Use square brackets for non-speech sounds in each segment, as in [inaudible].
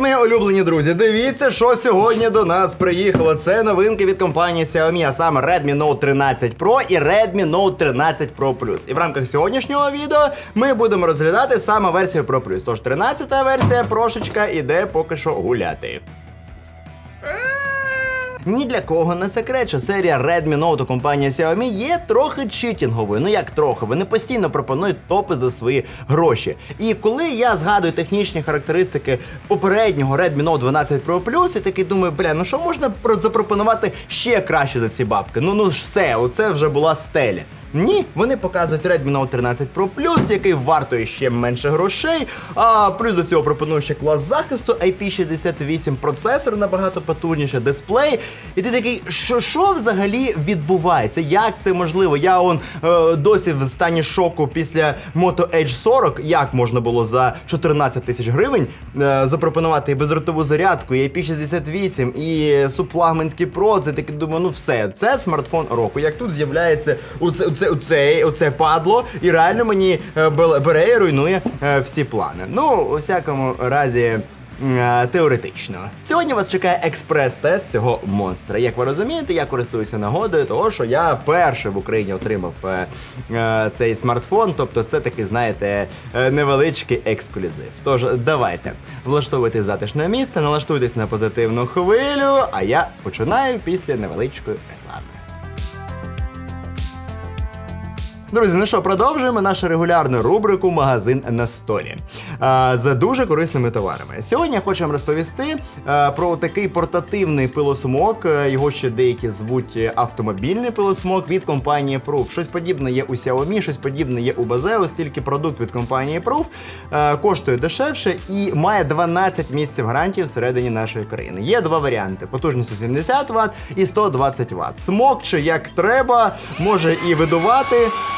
мої улюблені друзі! Дивіться, що сьогодні до нас приїхало. Це новинки від компанії Xiaomi, а саме Redmi Note 13 Pro і Redmi Note 13 Pro Plus. І в рамках сьогоднішнього відео ми будемо розглядати саме версію Pro Plus. Тож 13-та версія прошечка іде поки що гуляти. Ні для кого не секрет, що серія Redmi Note у компанії Xiaomi є трохи читінговою. Ну як трохи, вони постійно пропонують топи за свої гроші. І коли я згадую технічні характеристики попереднього Redmi Note 12 Pro Plus, я такий думаю, бля, ну що можна запропонувати ще краще за ці бабки? Ну ну ж все, оце вже була стеля. Ні, вони показують Redmi Note 13 Pro Plus, який вартує ще менше грошей. А плюс до цього пропонують ще клас захисту IP68 процесор набагато потужніше, дисплей. І ти такий, що, що взагалі відбувається? Як це можливо? Я он е, досі в стані шоку після Moto Edge 40, як можна було за 14 тисяч гривень е, запропонувати і бездротову зарядку, і IP68, і субфлагманський Pro. Це таки думаю, ну все, це смартфон року. Як тут з'являється оце, оце, оце, оце падло, і реально мені е, бере і руйнує е, всі плани. Ну, у всякому разі. Е, Теоретично. Сьогодні вас чекає експрес-тест цього монстра. Як ви розумієте, я користуюся нагодою, того що я перший в Україні отримав е, е, цей смартфон. Тобто, це такий, знаєте, невеличкий ексклюзив. Тож давайте влаштовуйте затишне місце, налаштуйтесь на позитивну хвилю, а я починаю після невеличкої Друзі, ну що, продовжуємо нашу регулярну рубрику Магазин на столі а, за дуже корисними товарами. Сьогодні я хочу вам розповісти а, про такий портативний пилосмок. е, Його ще деякі звуть автомобільний пилосмок від компанії Proof. Щось подібне є у Xiaomi, щось подібне є у Bazeo, тільки продукт від компанії Proof е, коштує дешевше і має 12 місяців гарантії всередині нашої країни. Є два варіанти: потужністю 70 Вт і 120 Вт. Смокче як треба, може і видувати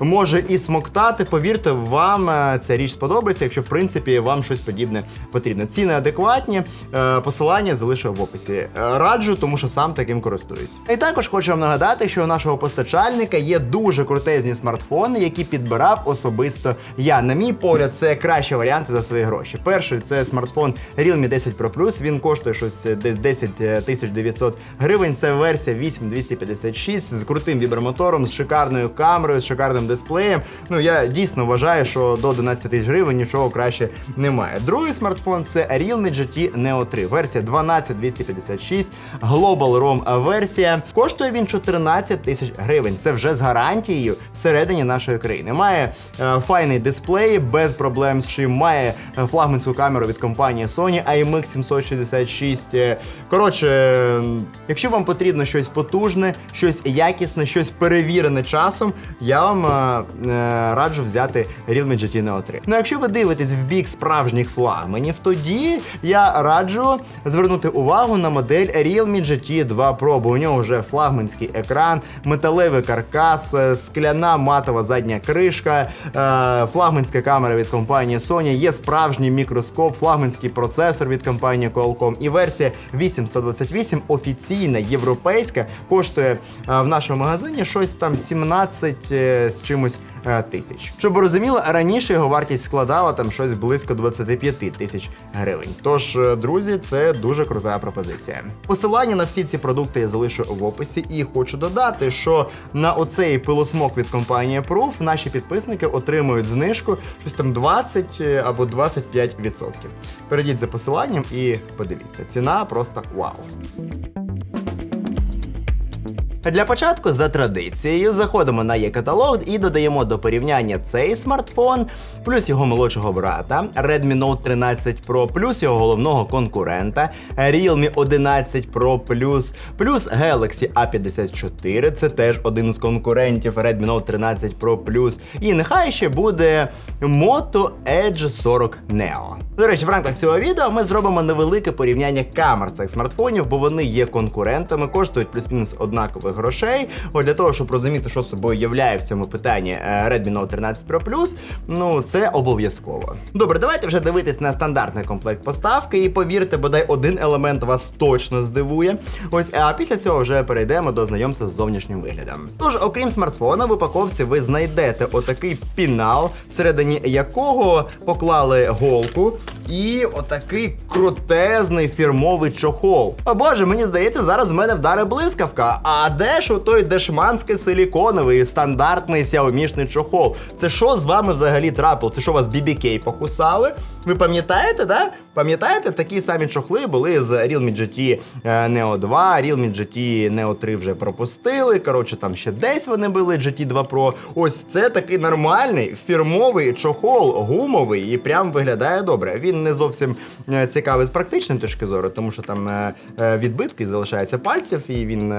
може і смоктати. Повірте, вам е, ця річ сподобається, якщо в принципі вам щось подібне потрібно. Ціни адекватні, е, посилання залишу в описі. Е, Раджу, тому що сам таким користуюсь. І також хочу вам нагадати, що у нашого постачальника є дуже крутезні смартфони, які підбирав особисто я. На мій погляд, це кращі варіанти за свої гроші. Перший це смартфон Realme 10 Pro Plus. Він коштує щось десь 10 тисяч 900 гривень. Це версія 8256 з крутим вібромотором, з шикарною камерою, з шикарним дисплеєм. Ну я дійсно вважаю, що до 11 тисяч гривень нічого краще немає. Другий смартфон це Realme GT Neo 3, версія 12256, Global ROM версія. Коштує він 14 тисяч гривень. Це вже з гарантією всередині нашої країни. Має е, файний дисплей, без проблем з чим, має е, флагманську камеру від компанії Sony IMX 766. Е, Коротше, е, якщо вам потрібно щось потужне, щось якісне, щось перевірене часом, я вам е, е, раджу взяти Realme GT Neo 3. Ну, якщо ви дивитесь в бік справжніх флагманів, тоді я раджу звернути увагу на модель Realme GT 2 Pro, бо у нього вже флагманський екран, металевий каркас, е, скляна матова задня кришка, е, флагманська камера від компанії Sony, є справжній мікроскоп, флагманський процесор від компанії Qualcomm і версія 8128 офіційна європейська коштує в нашому магазині щось там 17 е, з чимось е, тисяч. Щоб ви розуміли, раніше його вартість складала там щось близько 25 тисяч гривень. Тож, е, друзі, це дуже крута пропозиція. Посилання на всі ці продукти я залишу в описі, і хочу додати, що на оцей пилосмок від компанії Proof наші підписники отримують знижку щось там 20 або 25%. Перейдіть за посиланням і подивіться. Ціна просто вау. Для початку, за традицією, заходимо на є-каталог і додаємо до порівняння цей смартфон, плюс його молодшого брата, Redmi Note 13 Pro, плюс його головного конкурента, Realme 11 Pro Plus, плюс Galaxy A54, це теж один з конкурентів Redmi Note 13 Pro Plus. І нехай ще буде Moto Edge 40 Neo. До речі, в рамках цього відео ми зробимо невелике порівняння камер цих смартфонів, бо вони є конкурентами, коштують плюс-мінус однакових грошей. От для того, щоб розуміти, що собою являє в цьому питанні е, Redmi Note 13 Pro Plus, ну це обов'язково. Добре, давайте вже дивитись на стандартний комплект поставки, і повірте, бодай один елемент вас точно здивує. Ось, а після цього вже перейдемо до знайомства з зовнішнім виглядом. Тож, окрім смартфона, в упаковці ви знайдете отакий пінал, всередині якого поклали голку. І отакий крутезний фірмовий чохол. О боже, мені здається, зараз в мене вдаре блискавка. А де ж той дешманський силіконовий стандартний сяомішний чохол? Це що з вами взагалі трапило? Це що вас BBK покусали? Ви пам'ятаєте, да? Пам'ятаєте, такі самі чохли були з Realme GT е, Neo 2, Realme GT Neo 3 вже пропустили. Коротше, там ще десь вони були GT 2 Pro. Ось це такий нормальний фірмовий чохол, гумовий, і прям виглядає добре. Він не зовсім е, цікавий з практичної точки зору, тому що там е, е, відбитки залишаються пальців, і він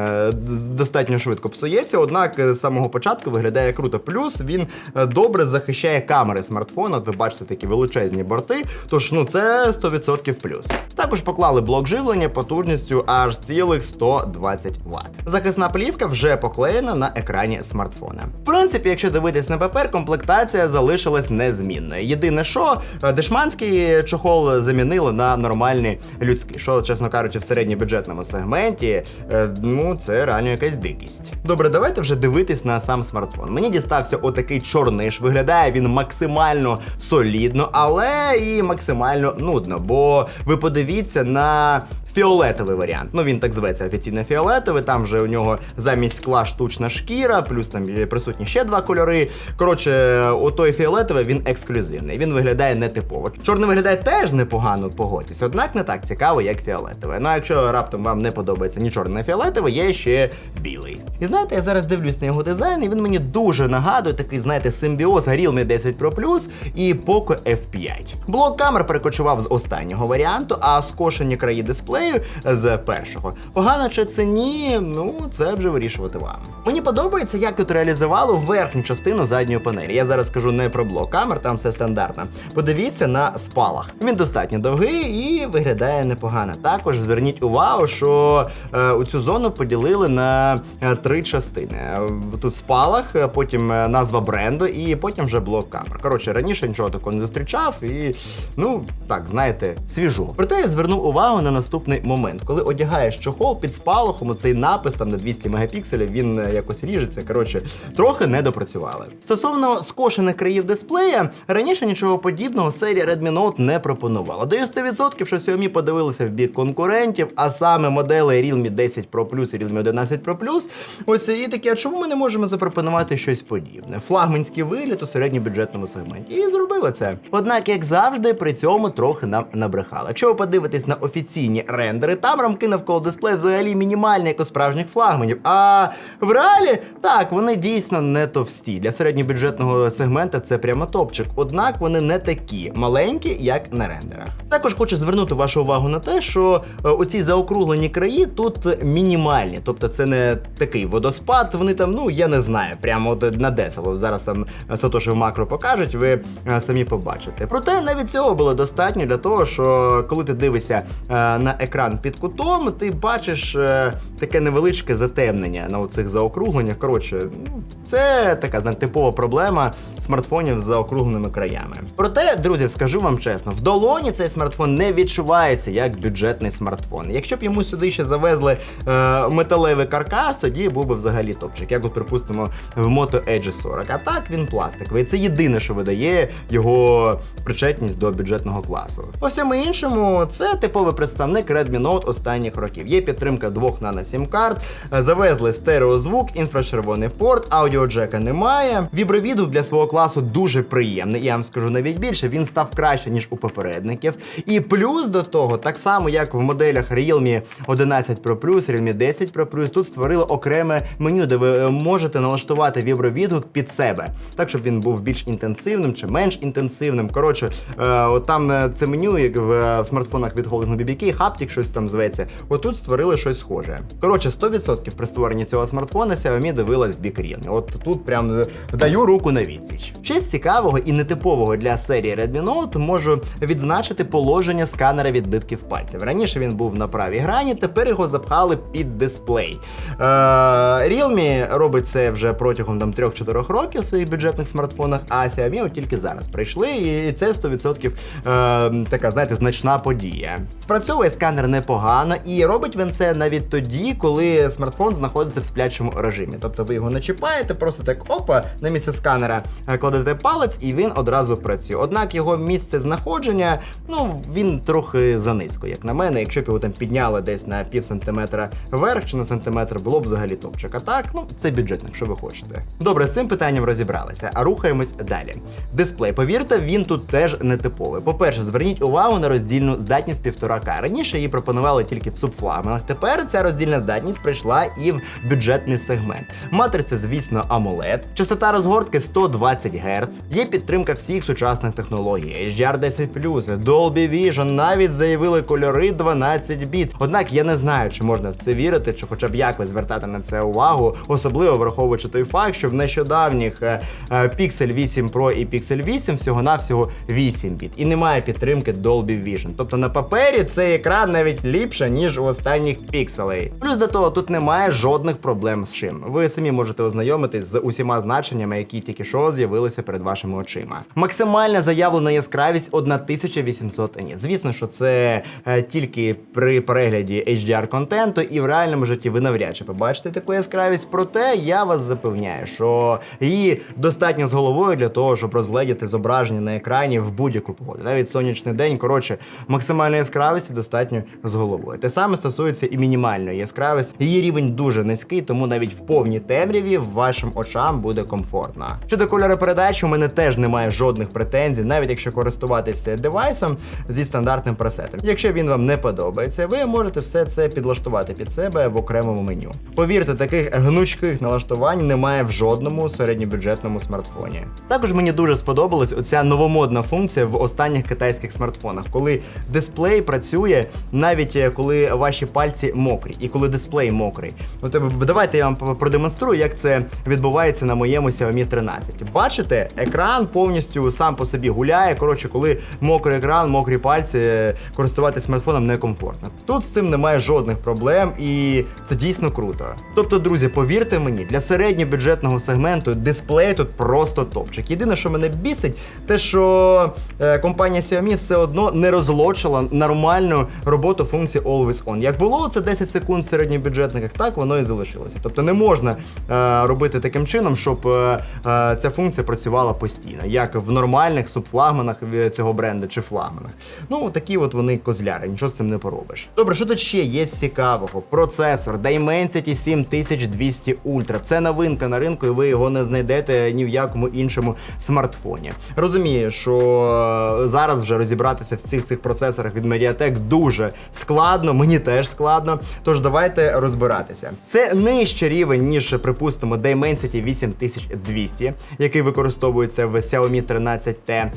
достатньо швидко псується. Однак з самого початку виглядає круто. Плюс він добре захищає камери смартфона. Ви бачите такі величезні борти. Тож ну це 100% плюс. Також поклали блок живлення потужністю аж цілих 120 Вт. Захисна плівка вже поклеєна на екрані смартфона. В принципі, якщо дивитись на папер, комплектація залишилась незмінною. Єдине, що дешманський чохол замінили на нормальний людський, що, чесно кажучи, в середньобюджетному сегменті, е, ну це реально якась дикість. Добре, давайте вже дивитись на сам смартфон. Мені дістався отакий чорниш. Виглядає він максимально солідно, але і максимально нудно. Бо ви подивіться на. Фіолетовий варіант. Ну він так зветься офіційно фіолетовий. Там вже у нього замість скла штучна шкіра, плюс там присутні ще два кольори. Коротше, отой фіолетовий він ексклюзивний. Він виглядає нетипово. Чорний виглядає теж непогано, погодьтесь, однак не так цікаво, як фіолетовий. Ну а якщо раптом вам не подобається ні чорний, ні фіолетовий, є ще білий. І знаєте, я зараз дивлюсь на його дизайн, і він мені дуже нагадує такий, знаєте, симбіоз Realme 10 Pro Plus і Poco F5. Блок камер перекочував з останнього варіанту, а скошені краї дисплею з першого. Погано чи це ні, ну це вже вирішувати вам. Мені подобається, як тут реалізували верхню частину задньої панелі. Я зараз кажу не про блок камер, там все стандартно. Подивіться на спалах. Він достатньо довгий і виглядає непогано. Також зверніть увагу, що е, у цю зону поділили на е, три частини. Тут спалах, е, потім е, назва бренду і потім вже блок камер. Коротше, раніше нічого такого не зустрічав і ну так, знаєте, свіжо. Проте я звернув увагу на наступний момент, коли одягаєш чохол під спалахом, цей напис там на 200 мегапікселів, він е, якось ріжеться. Коротше, трохи не допрацювали. Стосовно скошених країв дисплея, раніше нічого подібного серія Redmi Note не пропонувала. Даю 100%, що Xiaomi подивилися в бік конкурентів, а саме модели Realme 10 Pro Plus і Realme 11 Pro Plus. Ось і такі, а чому ми не можемо запропонувати щось подібне? Флагманський вигляд у середньобюджетному сегменті. І зробили це. Однак, як завжди, при цьому трохи нам набрехали. Якщо ви подивитесь на офіційні рендери, там рамки навколо дисплею взагалі мінімальні, як у справжніх флагманів. А в реалі так, вони дійсно не товсті. Для середньобюджетного сегмента це прямо топчик. Однак вони не такі маленькі, як на рендерах. Також хочу звернути вашу увагу на те, що е, оці заокруглені краї тут мінімальні, тобто це не такий водоспад. Вони там, ну я не знаю, прямо от на десело. Зараз там Сатоши в макро покажуть, ви е, самі побачите. Проте навіть цього було достатньо для того, що коли ти дивишся е, на екран під кутом, ти бачиш е, таке невеличке затемнення на оцих заокругленнях. Коротше, ну, це така знаєте, типова проблема смартфонів з заокругленими краями. Проте, друзі, скажу вам чесно, в долоні цей смартфон не відчувається як бюджетний смартфон. Якщо б йому сюди ще завезли е, металевий каркас, тоді був би взагалі топчик. Як от, припустимо, в Moto Edge 40. А так він пластиковий. Це єдине, що видає його причетність до бюджетного класу. По всьому іншому, це типовий представник Redmi Note останніх років. Є підтримка двох нано сім карт, завезли стереозвук, інфрачервоний порт, аудіоджека немає. Вібровідгук для свого класу дуже приємний. Я вам скажу навіть більше, він став краще, ніж у попередників. І плюс до того, так само як в моделях Realme 11 Pro Plus, Realme 10 Pro Plus, тут створили окреме меню, де ви е, можете налаштувати вібровідгук під себе, так щоб він був більш інтенсивним чи менш інтенсивним. Коротше, е, там е, це меню, як в, е, в смартфонах від Holding BBK, Haptic щось там зветься. Отут створили щось схоже. Коротше, 100% при створенні цього смартфона Xiaomi дивилась в бік Рін. От тут прям е, даю руку на відсіч. Щось цікавого і нетипового для серії Redmi Note можу відзначити положення сканера відбитків пальців. Раніше він був на правій грані, тепер його запхали під дисплей. Е, Realme робить це вже протягом там 3-4 років в своїх бюджетних смартфонах, а Xiaomi от тільки зараз прийшли, і це 100% е, така, знаєте, значна подія. Спрацьовує сканер непогано, і робить він це навіть тоді, коли смартфон знаходиться в сплячому режимі. Тобто ви його не чіпаєте, просто так опа, на місце сканера е, кладете палець, і він одразу працює. Однак його місце знаходження, ну він трохи занизько, як на мене. Якщо б його там підняли десь на пів сантиметра вверх чи на сантиметр, було б взагалі топчик. А так, ну це бюджетник, що ви хочете. Добре, з цим питанням розібралися, а рухаємось далі. Дисплей, повірте, він тут теж не типовий. По-перше, зверніть увагу на роздільну здатність 1,5К. Раніше її пропонували тільки в субфлагманах. Тепер ця роздільна здатність прийшла і в бюджетний сегмент. Матриця, звісно, AMOLED, частота розгортки 120 Гц. Є підтримка всіх сучасних технологій, HDR 10 Dolby Vision, навіть заявили кольори 12 біт. Однак я не знаю, чи можна в це вірити, чи хоча б якось звертати на це увагу, особливо враховуючи той факт, що в нещодавніх е, е, Pixel 8 Pro і Pixel 8 всього-навсього 8 біт. І немає підтримки Dolby Vision. Тобто на папері цей екран навіть ліпше, ніж у останніх пікселей. Плюс до того, тут немає жодних проблем з чим. Ви самі можете ознайомитись з усіма значеннями, які тільки що з'явилися перед вашими очима. Максимальна заявлена яскравість 1800 ніт. Звісно, що це е, тільки при перегляді HDR контенту, і в реальному житті ви навряд чи побачите таку яскравість. Проте я вас запевняю, що її достатньо з головою для того, щоб розгледіти зображення на екрані в будь-яку погоду. Навіть сонячний день, коротше, максимальної яскравості достатньо з головою. Те саме стосується і мінімальної яскравості. Її рівень дуже низький, тому навіть в повній темряві вашим очам буде комфортно. Щодо кольоропередачі, у мене теж немає жодних претензій, навіть якщо користуватися девайсом зі стандартним пресетом. Якщо він вам не подобається, ви можете все це підлаштувати під себе в окремому меню. Повірте, таких гнучких налаштувань немає в жодному середньобюджетному смартфоні. Також мені дуже сподобалась оця новомодна функція в останніх китайських смартфонах, коли дисплей працює навіть е, коли ваші пальці мокрі, і коли дисплей мокрий. Е, давайте я вам продемонструю, як це відбувається на моєму Xiaomi 13. Бачите, екран повністю сам по собі гуляє. Коротше, коли мокрий екран, мокрі пальці, е, користуватися смартфоном некомфортно. Тут з цим немає жодних проблем, і це дійсно круто. Тобто, друзі, повірте мені, для середньобюджетного сегменту дисплей тут просто топчик. Єдине, що мене бісить, те, що е, компанія Xiaomi все одно не розлочила нормальну роботу функції Always On. Як було це 10 секунд в середньобюджетниках, так воно і залишилося. Тобто не можна е, робити таким чином, щоб е, е, ця функція працювала постійно, як в нормальних субфлагманах цього бренду чи флагманах. Ну такі от вони козляри, нічого з цим не поробиш. Добре, що тут ще є з цікавого? Процесор Dimensity 7200 Ultra. Це новинка на ринку, і ви його не знайдете ні в якому іншому смартфоні. Розумію, що е, зараз вже розібратися в цих цих процесорах від Mediatek дуже складно, мені теж складно. Тож давайте розбиратися. Це нижчий рівень, ніж, припустимо, Dimensity 8200, який використовується в Xiaomi 13T.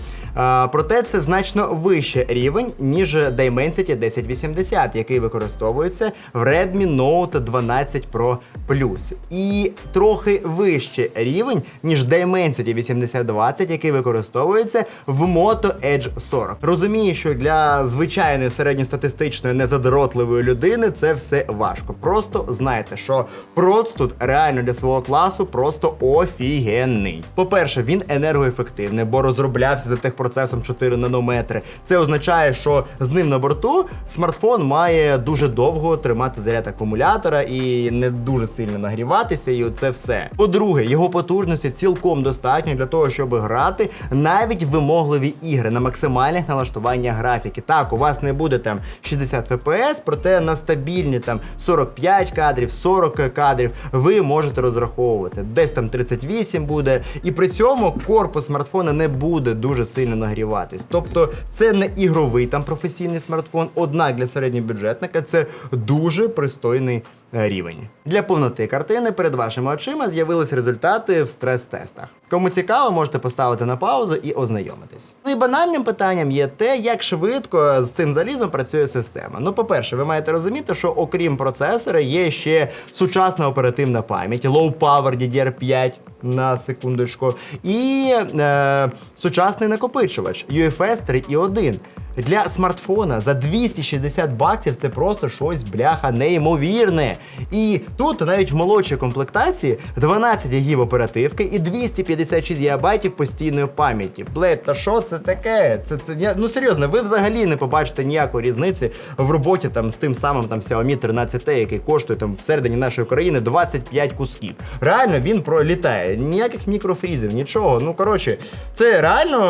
Проте це значно вищий рівень, ніж Dimensity 1080, який використовується в Redmi Note 12 Pro Plus. І трохи вищий рівень, ніж Dimensity 8020, який використовується в Moto Edge 40. Розумію, що для звичайної середньостатистичної незадротливої людини це все важко. Просто знайте, що проц тут реально для свого класу просто офігенний. По-перше, він енергоефективний, бо розроблявся за техпроцесом 4 нанометри. Це означає, що з ним на борту смартфон має дуже довго тримати заряд акумулятора і не дуже сильно нагріватися, і це все. По-друге, його потужності цілком достатньо для того, щоб грати навіть вимогливі ігри на максимальних налаштуваннях графіки. Так, у вас не буде там 60 FPS, проте на стабільні там 45 кадрів, 40 кадрів ви можете розраховувати. Десь там 38 буде, і при цьому корпус смартфона не буде дуже сильно нагріватись. Тобто це не ігровий там професійний смартфон, однак для середньобюджетника це дуже пристойний рівень. Для повноти картини перед вашими очима з'явились результати в стрес-тестах. Кому цікаво, можете поставити на паузу і ознайомитись. Ну і банальним питанням є те, як швидко з цим залізом працює система. Ну, по-перше, ви маєте розуміти, що окрім процесора є ще сучасна оперативна пам'ять, Low Power DDR5 на секундочку, і е, сучасний накопичувач UFS 3.1. Для смартфона за 260 баксів це просто щось бляха неймовірне. І тут навіть в молодшій комплектації 12 ГБ оперативки і 256 ГБ постійної пам'яті. Блять, та що це таке? Це, це я- ну серйозно, ви взагалі не побачите ніякої різниці в роботі там з тим самим там Xiaomi 13T, який коштує там всередині нашої країни 25 кусків. Реально він пролітає. Ніяких мікрофрізів, нічого. Ну коротше, це реально,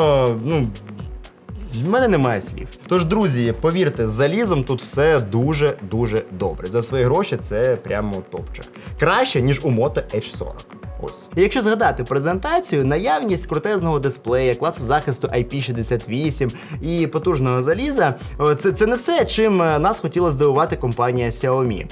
ну. В мене немає слів. Тож, друзі, повірте, з залізом тут все дуже дуже добре. За свої гроші це прямо топчик. Краще, ніж у Moto H40. Ось. І якщо згадати презентацію, наявність крутезного дисплея, класу захисту IP68 і потужного заліза о, це, це не все, чим е, нас хотіла здивувати компанія Xiaomi.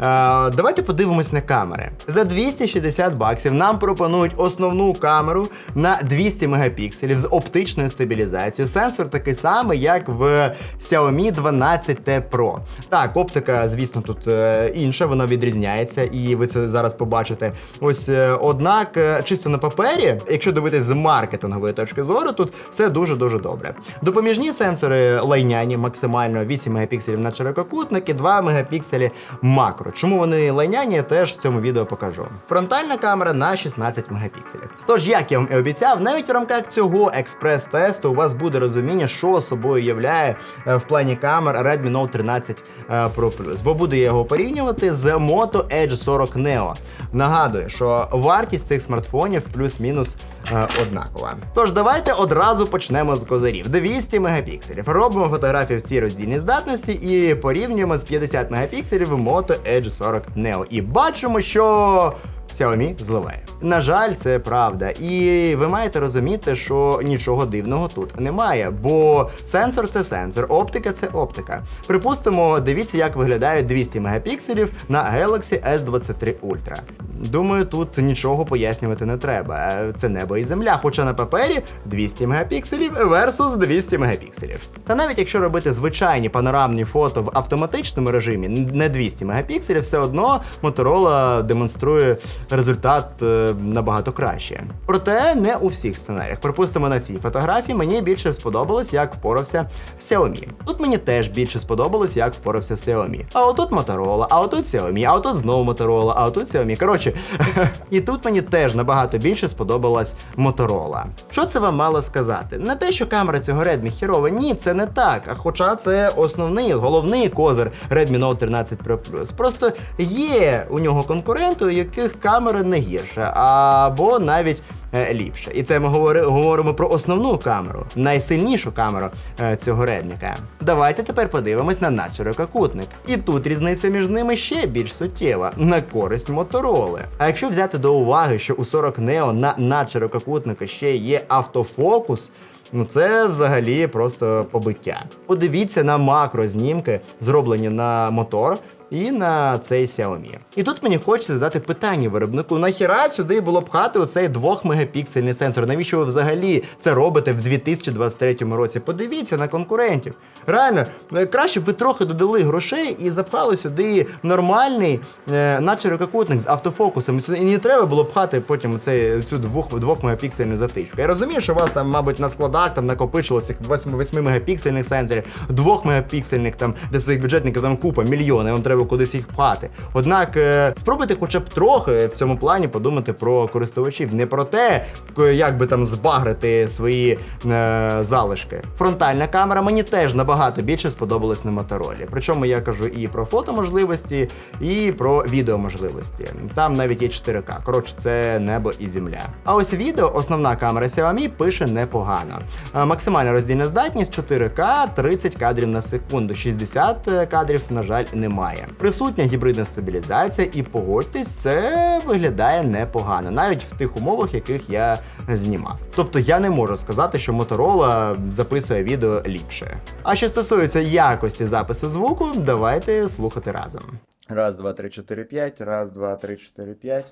Давайте подивимось на камери. За 260 баксів нам пропонують основну камеру на 200 мегапікселів з оптичною стабілізацією. Сенсор такий самий, як в Xiaomi 12T Pro. Так, оптика, звісно, тут е, інша, вона відрізняється, і ви це зараз побачите. Ось е, однак, е, чисто на папері, якщо дивитись з маркетингової точки зору, тут все дуже дуже добре. Допоміжні сенсори лайняні, максимально 8 мегапікселів на ширококутник і 2 мегапікселі макро. Чому вони лайняні, теж в цьому відео покажу. Фронтальна камера на 16 мегапікселів. Тож, як я вам і обіцяв, навіть в рамках цього експрес-тесту у вас буде розуміння, що собою являє е, в плані камер Redmi Note 13 е, Pro Plus. Бо буду я його порівнювати з Moto Edge 40 Neo. Нагадую, що вартість цих смартфонів плюс-мінус е, однакова. Тож давайте одразу почнемо з козирів. 200 мегапікселів. Робимо фотографії в цій роздільній здатності і порівнюємо з 50 мегапікселів Moto Edge 40 Neo. І бачимо, що. Xiaomi зливає. На жаль, це правда. І ви маєте розуміти, що нічого дивного тут немає, бо сенсор це сенсор, оптика це оптика. Припустимо, дивіться, як виглядають 200 мегапікселів на Galaxy S23 Ultra. Думаю, тут нічого пояснювати не треба. Це небо і земля, хоча на папері 200 мегапікселів versus 200 мегапікселів. Та навіть якщо робити звичайні панорамні фото в автоматичному режимі, не 200 мегапікселів, все одно Motorola демонструє результат е, набагато краще. Проте не у всіх сценаріях. Припустимо, на цій фотографії мені більше сподобалось, як впорався Xiaomi. Тут мені теж більше сподобалось, як впорався Xiaomi. А отут Motorola, а отут Xiaomi, а отут знову Motorola, а отут Xiaomi. Коротше, [laughs] і тут мені теж набагато більше сподобалась Motorola. Що це вам мало сказати? Не те, що камера цього Redmi хірова, ні, це не так. А хоча це основний, головний козир Redmi Note 13 Pro Plus. Просто є у нього конкуренти, у яких камера не гірша, або навіть е, ліпше. І це ми говоримо про основну камеру, найсильнішу камеру е, цього редника. Давайте тепер подивимось на надширококутник. І тут різниця між ними ще більш суттєва на користь Мотороли. А якщо взяти до уваги, що у 40 Neo на надширококутника ще є автофокус. Ну це взагалі просто побиття. Подивіться на макрознімки, зроблені на мотор. І на цей Xiaomi. І тут мені хочеться задати питання виробнику: нахіра сюди було пхати оцей 2-мегапіксельний сенсор? Навіщо ви взагалі це робите в 2023 році? Подивіться на конкурентів. Реально, е, краще б ви трохи додали грошей і запхали сюди нормальний е, надширококутник з автофокусом. І не треба було пхати потім цей, цю 2-мегапіксельну затичку. Я розумію, що у вас там, мабуть, на складах там накопичилося 8 мегапіксельних сенсорів, 2 мегапіксельних там для своїх бюджетників там купа, мільйони, вам треба кудись їх пхати. Однак е, спробуйте хоча б трохи в цьому плані подумати про користувачів, не про те, як би там збагрити свої е, залишки. Фронтальна камера мені теж набагато більше сподобалась на моторолі. Причому я кажу і про фотоможливості, і про відеоможливості. Там навіть є 4К. Коротше, це небо і земля. А ось відео, основна камера Xiaomi пише непогано. Е, Максимальна роздільна здатність 4К 30 кадрів на секунду. 60 кадрів, на жаль, немає. Присутня гібридна стабілізація, і погодьтесь, це виглядає непогано, навіть в тих умовах, яких я знімав. Тобто я не можу сказати, що Motorola записує відео ліпше. А що стосується якості запису звуку, давайте слухати разом. Раз, два, три, чотири, п'ять. Раз, два, три, чотири, п'ять.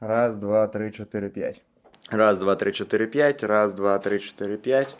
Раз, два, три, чотири, п'ять. Раз, два, три, чотири, п'ять. Раз, два, три, чотири, п'ять.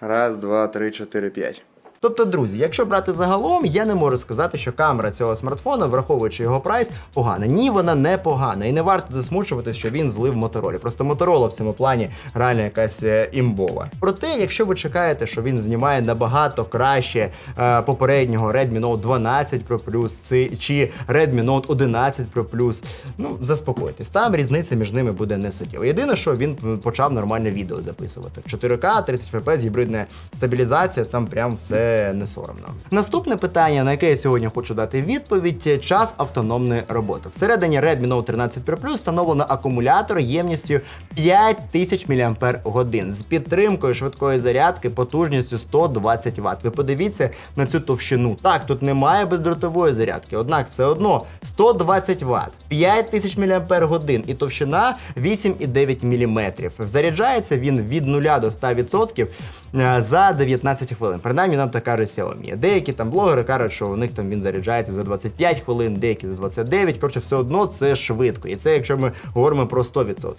Раз, два, три, чотири, п'ять. Тобто, друзі, якщо брати загалом, я не можу сказати, що камера цього смартфона, враховуючи його прайс, погана. Ні, вона не погана, і не варто засмучуватися, що він злив Моторолі. Просто Моторола в цьому плані реально якась е, імбова. Проте, якщо ви чекаєте, що він знімає набагато краще е, попереднього Redmi Note 12 Pro Plus чи Redmi Note 11 Pro Plus, ну заспокойтесь, там різниця між ними буде не суттєва. Єдине, що він почав нормальне відео записувати. В 4К, 30 FPS, гібридна стабілізація, там прям все не соромно. Наступне питання, на яке я сьогодні хочу дати відповідь: час автономної роботи. Всередині Redmi Note 13 Pro Plus встановлено акумулятор ємністю 5000 мАч з підтримкою швидкої зарядки потужністю 120 Вт. Ви подивіться на цю товщину. Так, тут немає бездротової зарядки, однак все одно 120 Вт, 5000 мАч і товщина 8,9 мм. Заряджається він від 0 до 100% е, за 19 хвилин. Принаймні нам так каже Xiaomi. Деякі там блогери кажуть, що у них там він заряджається за 25 хвилин, деякі за 29. Коротше, все одно це швидко. І це якщо ми говоримо про 100%.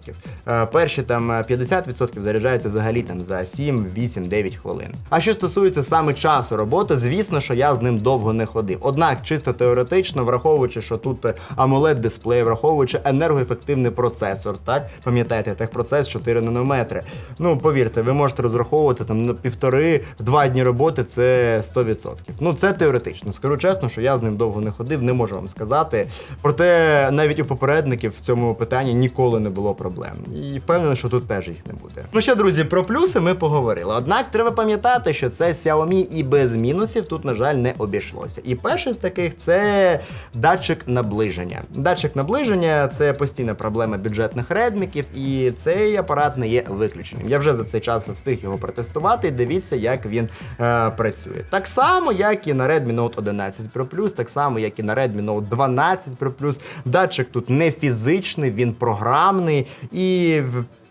Е, Перші там е, 50% заряджаються взагалі там за 7, 8, 9 хвилин. А що стосується саме часу роботи, звісно, що я з ним довго не ходив. Однак, чисто теоретично, враховуючи, що тут е, amoled дисплей, враховуючи енергоефективний процесор, так пам'ятаєте, техпроцес 4 нанометри. Ну повірте, ви можете розраховувати там на півтори-два дні роботи. Це 100%. Ну це теоретично. Скажу чесно, що я з ним довго не ходив, не можу вам сказати. Проте навіть у попередників в цьому питанні ніколи не було проблем. І впевнений, що тут теж їх не буде. Ну що, друзі, про плюси ми поговорили. Однак треба пам'ятати, що це Xiaomi і без мінусів тут, на жаль, не обійшлося. І перший з таких це датчик наближення. Датчик наближення це постійна проблема бюджетних редміків, і цей апарат не є виключенням. Я вже за цей час встиг його протестувати. Дивіться, як він е, працює. Так само, як і на Redmi Note 11 Pro Plus, так само, як і на Redmi Note 12 Pro. Датчик тут не фізичний, він програмний і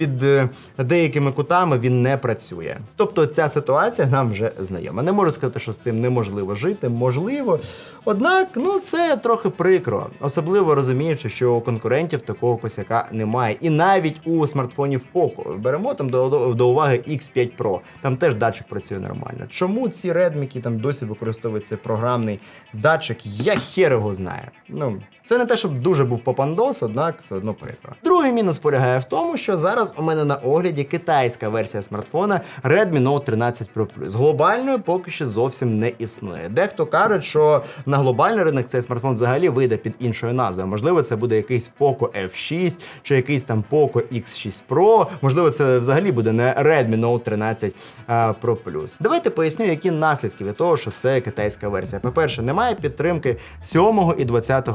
під е, деякими кутами він не працює. Тобто ця ситуація нам вже знайома. Не можу сказати, що з цим неможливо жити, можливо. Однак, ну це трохи прикро, особливо розуміючи, що у конкурентів такого косяка немає. І навіть у смартфонів Poco беремо там до, до уваги X5 Pro. Там теж датчик працює нормально. Чому ці редміки там досі використовується програмний датчик? Я хер його знаю. Ну. Це не те, щоб дуже був попандос, однак все одно прикро. Другий мінус полягає в тому, що зараз у мене на огляді китайська версія смартфона Redmi Note 13 Pro Plus. Глобальної поки що зовсім не існує. Дехто каже, що на глобальний ринок цей смартфон взагалі вийде під іншою назвою. Можливо, це буде якийсь Poco F6 чи якийсь там Poco X6 Pro. Можливо, це взагалі буде не Redmi Note 13 Pro Plus. Давайте поясню, які наслідки від того, що це китайська версія. По-перше, немає підтримки 7 і 20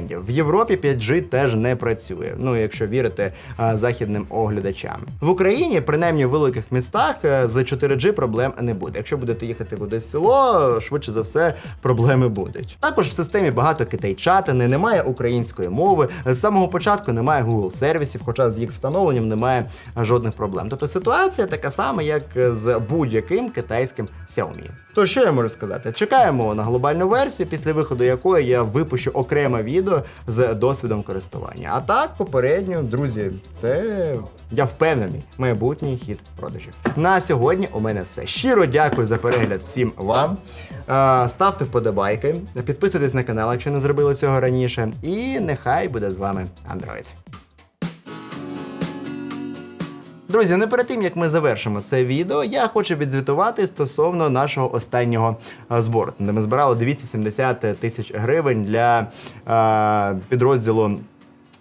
бендів. В Європі 5G теж не працює. Ну, якщо вірити західним оглядачам. В Україні, принаймні в великих містах, е, з 4G проблем не буде. Якщо будете їхати кудись в село, швидше за все проблеми будуть. Також в системі багато китайчатини, немає української мови. З самого початку немає Google сервісів, хоча з їх встановленням немає жодних проблем. Тобто ситуація така сама, як з будь-яким китайським Xiaomi. То що я можу сказати? Чекаємо на глобальну версію, після виходу якої я випущу окреме відео з досвідом користування. А так, попередньо, друзі, це я впевнений, майбутній хід продажів. На сьогодні у мене все. Щиро дякую за перегляд всім вам. Е, Ставте вподобайки, підписуйтесь на канал, якщо не зробили цього раніше. І нехай буде з вами Android. Друзі, не перед тим як ми завершимо це відео, я хочу відзвітувати стосовно нашого останнього е, збору, де ми збирали 270 тисяч гривень для е, підрозділу.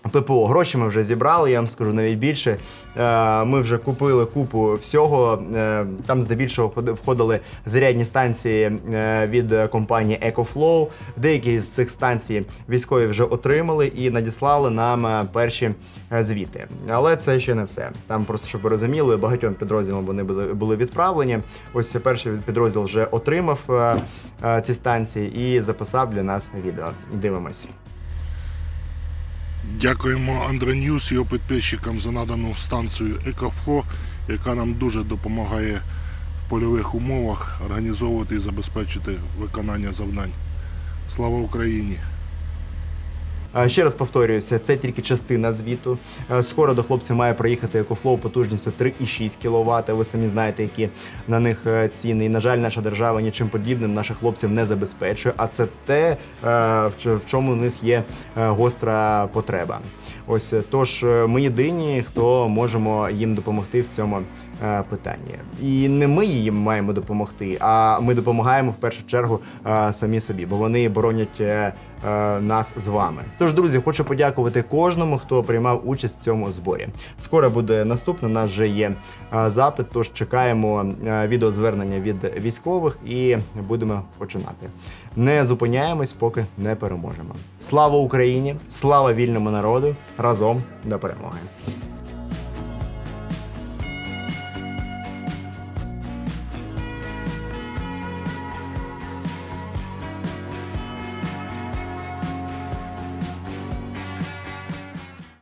ППО гроші ми вже зібрали, я вам скажу навіть більше. Е, Ми вже купили купу всього. Е, Там здебільшого входи- входили зарядні станції е, від компанії EcoFlow. Деякі з цих станцій військові вже отримали і надіслали нам перші звіти. Але це ще не все. Там просто щоб ви розуміли, багатьом підрозділам вони були, відправлені. Ось перший підрозділ вже отримав ці станції і записав для нас відео. Дивимось. Дякуємо Андроньюз і його підписчикам за надану станцію Екофо, яка нам дуже допомагає в польових умовах організовувати і забезпечити виконання завдань. Слава Україні! Е, Ще раз повторююся, це тільки частина звіту. Е, Скоро до хлопців має приїхати EcoFlow потужністю 3,6 кВт. Ви самі знаєте, які на них е, ціни. І, на жаль, наша держава нічим подібним наших хлопців не забезпечує. А це те, в чому у них є гостра потреба. Ось тож ми єдині, хто можемо їм допомогти в цьому питанні. І не ми їм маємо допомогти, а ми допомагаємо в першу чергу самі собі, бо вони боронять нас з вами. Тож, друзі, хочу подякувати кожному, хто приймав участь в цьому зборі. Скоро буде наступне. У нас вже є е, запит. Тож чекаємо е, відеозвернення від військових і будемо починати. Не зупиняємось, поки не переможемо. Слава Україні! Слава вільному народу! Разом до перемоги!